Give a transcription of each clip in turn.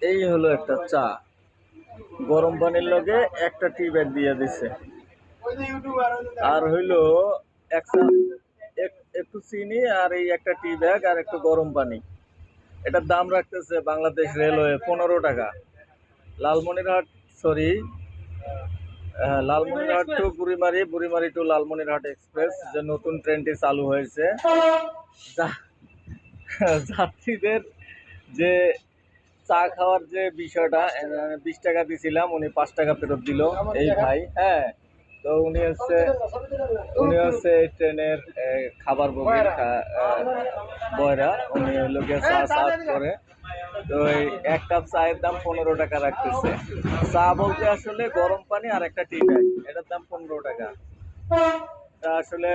এই হলো একটা চা। গরম পানির লগে একটা টি ব্যাগ দিয়ে দিছে। আর হইল এক এক- একটু চিনি আর এই একটা টি ব্যাগ আর একটু গরম পানি। এটার দাম রাখতেছে বাংলাদেশ রেলওয়ে পনেরো টাকা। Lalmonirhat sorry Lalmonirhat to Burimari Burimari to Lalmonirhat express যে নতুন ট্রেনটি চালু হয়েছে। যাত্রীদের যে চা খাওয়ার যে বিষয়টা বিশ টাকা দিছিলাম উনি পাঁচ টাকা ফেরত দিল। এই ভাই হ্যাঁ? তো উনি হচ্ছে উনি হচ্ছে এই ট্রেনের খাবার বগির বয়রা। উনি হলো গিয়ে চা সার্ভ করে। তো এই এক কাপ চায়ের দাম পনেরো টাকা রাখতেছে। চা বলতে আসলে গরম পানি আর একটা টি ব্যাগ এটার দাম পনেরো টাকা। তা আসলে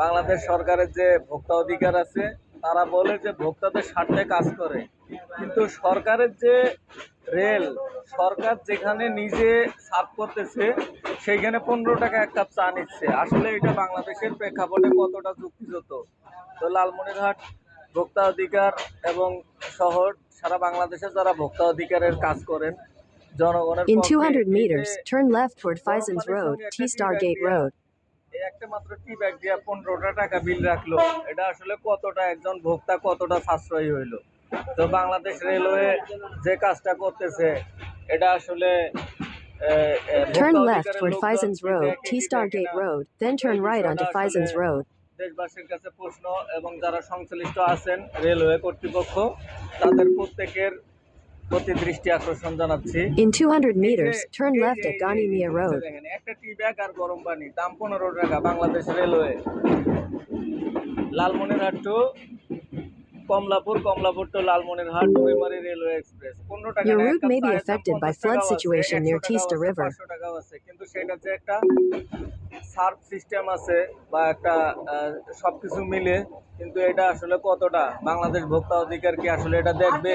বাংলাদেশ সরকারের যে ভোক্তা অধিকার আছে তারা বলে যে ভোক্তাদের স্বার্থে কাজ করে। কিন্তু সরকারের যে রেল সরকার যেখানে নিজে সার্ভ করতেছে সেইখানে পনেরো টাকা এক কাপ চা নিচ্ছে। আসলে এটা বাংলাদেশের প্রেক্ষাপটে কতটা যুক্তিযুক্ত? তো লালমনিরহাট ভোক্তা অধিকার এবং শহর সারা বাংলাদেশে যারা ভোক্তা অধিকারের কাজ করেন জনগণের In 200 এই meters, turn left toward Fison's Road, T Star Gate Road. একটা মাত্র টি ব্যাগ দিয়ে পনেরোটা টাকা বিল রাখল। এটা আসলে কতটা একজন ভোক্তা কতটা সাশ্রয়ী হইল? তো বাংলাদেশ রেলওয়ে যে কাজটা করতেছে এটা আসলে Turn left toward Fison's Road, T Star Gate Road, then turn right onto Fison's Road. দেশবাসীর কাছে প্রশ্ন এবং যারা সংশ্লিষ্ট আছেন রেলওয়ে কর্তৃপক্ষ তাদের প্রত্যেকের প্রতি দৃষ্টি আকর্ষণ জানাচ্ছি In 200 এই যে- meters, turn left at Ganimia Road. একটা টি ব্যাগ আর গরম পানি দাম পনেরো টাকা Bangladesh railway Lalmonirhat to Kamalapur Kamalapur to Lalmonirhat Burimari railway express. পনেরো টাকা Your may route affected may be situation near affected by 50 flood টাকাও আছে, situation 100 near Teesta আছে, River. টাকাও আছে। কিন্তু সেটা যে একটা সার্ভ সিস্টেম আছে বা একটা সবকিছু মিলে কিন্তু এটা আসলে কতটা? বাংলাদেশ ভোক্তা অধিকার কি আসলে এটা দেখবে?